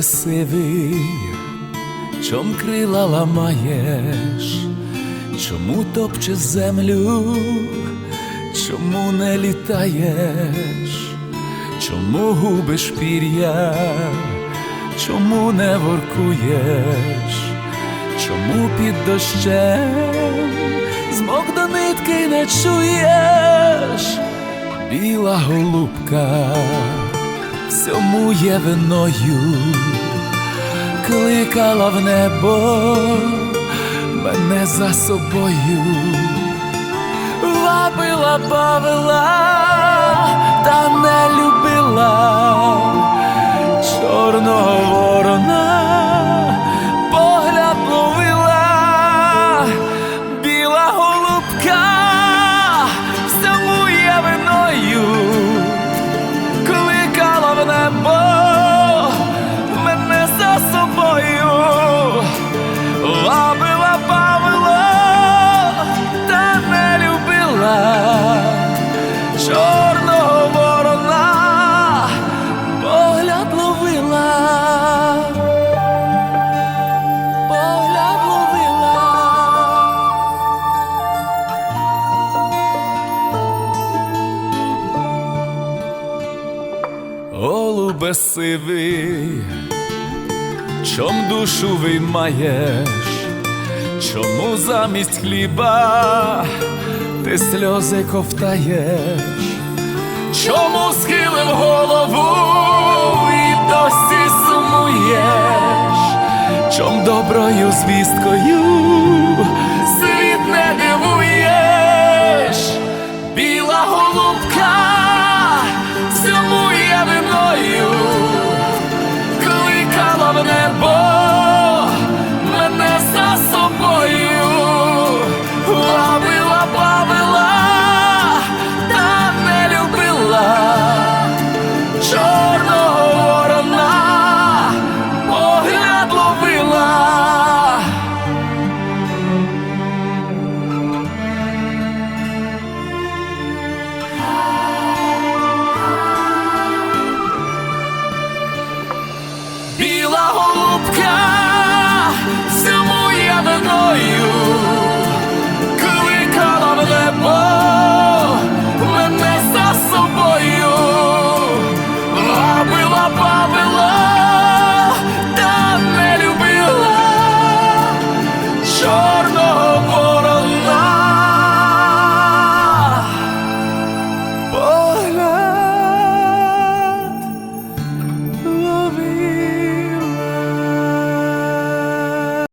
безсивий, чом крила ламаєш, чому топчеш землю, чому не літаєш, чому губиш пір'я, чому не воркуєш, чому під дощем змок до нитки не чуєш, біла голубка всьому є виною, кликала в небо мене за собою, вабила, бавила, Голубе сивий, чом душу виймаєш, чому замість хліба ти сльози ковтаєш, чому схилив голову і досі сумуєш, чом доброю звісткою know you